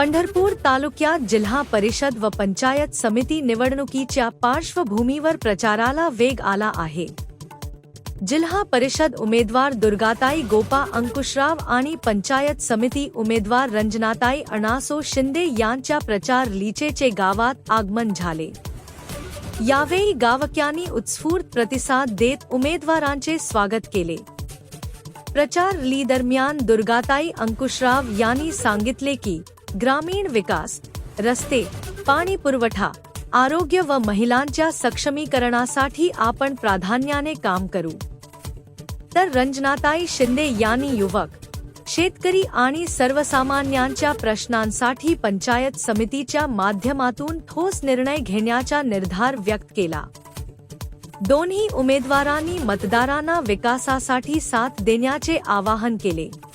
पंढरपूर तालुक्यात जिल्हा परिषद व पंचायत समिती निवडणुकीच्या पार्श्वभूमीवर प्रचाराला वेग आला आहे. जिल्हा परिषद उमेदवार दुर्गाताई गोपा अंकुशराव आणि पंचायत समिती उमेदवार रंजनाताई अणासो शिंदे यांच्या प्रचार लिचेचे गावात आगमन झाले. यावेळी गावक्यांनी उत्स्फूर्त प्रतिसाद देत उमेदवारांचे स्वागत केले. प्रचार ली दरम्यान दुर्गाताई अंकुशराव यांनी सांगितले की ग्रामीण विकास रस्ते पाणी पुरवठा आरोग्य व महिलांच्या सक्षमीकरणासाठी आपण प्राधान्याने काम करू. तर रंजनाताई शिंदे यांनी युवक शेतकरी आणि सर्वसामान्यांच्या प्रश्नांसाठी पंचायत समितीच्या माध्यमातून ठोस निर्णय घेण्याचा निर्धार व्यक्त केला. दोन्ही उमेदवारांनी मतदारांना विकासासाठी साथ देण्याचे आवाहन केले.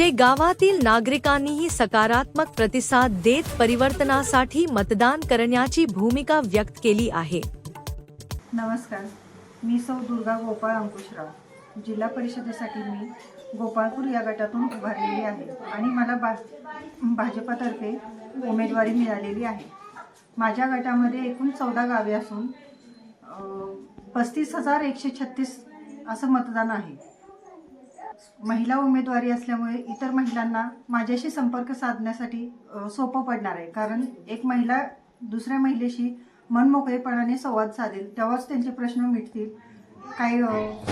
जे गावातील नागरिकांनीही सकारात्मक प्रतिसाद देत परिवर्तनासाठी मतदान करण्याची भूमिका व्यक्त केली आहे. नमस्कार. मी सौ दुर्गा गोपाळ अंकुशराव. जिल्हा परिषदेसाठी मी गोपाळपूर या गटातून उभारलेली आहे आणि मला बा भाजपातर्फे उमेदवारी मिळालेली आहे. माझ्या गटामध्ये एकूण चौदा गावे असून पस्तीस हजार एकशे छत्तीस असं मतदान आहे. महिला उमेदवारी असल्यामुळे इतर महिलांना माझ्याशी संपर्क साधण्यासाठी सोपं पडणार आहे. कारण एक महिला दुसऱ्या महिलेशी मनमोकळेपणाने संवाद साधेल तेव्हाच त्यांचे प्रश्न मिटतील. काही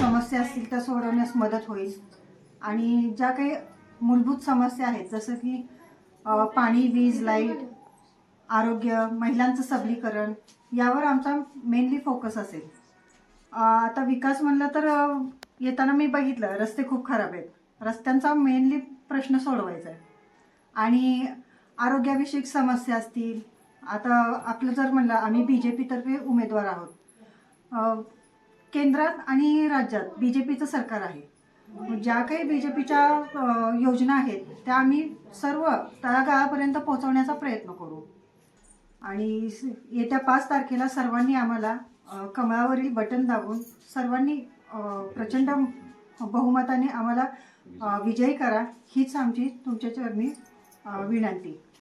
समस्या असतील त्या सोडवण्यास मदत होईल. आणि ज्या काही मूलभूत समस्या आहेत जसं की पाणी वीज लाइट आरोग्य महिलांचं सबलीकरण यावर आमचा मेनली फोकस असेल. आता विकास म्हणलं तर येताना मी बघितलं रस्ते खूप खराब आहेत. रस्त्यांचा मेनली प्रश्न सोडवायचा आहे. आणि आरोग्याविषयक समस्या असतील आता आपलं जर म्हणलं आम्ही बी जे पीतर्फे उमेदवार आहोत. केंद्रात आणि राज्यात बी जे पीचं सरकार आहे. ज्या काही बी जे पीच्या योजना आहेत त्या आम्ही सर्व तळागाळापर्यंत पोहोचवण्याचा प्रयत्न करू. आणि येत्या पाच तारखेला सर्वांनी आम्हाला कमळावरील बटन दाबून सर्वांनी प्रचंड बहुमताने आम्हाला विजयी करा हीच आमची तुमच्या चरणी विनंती.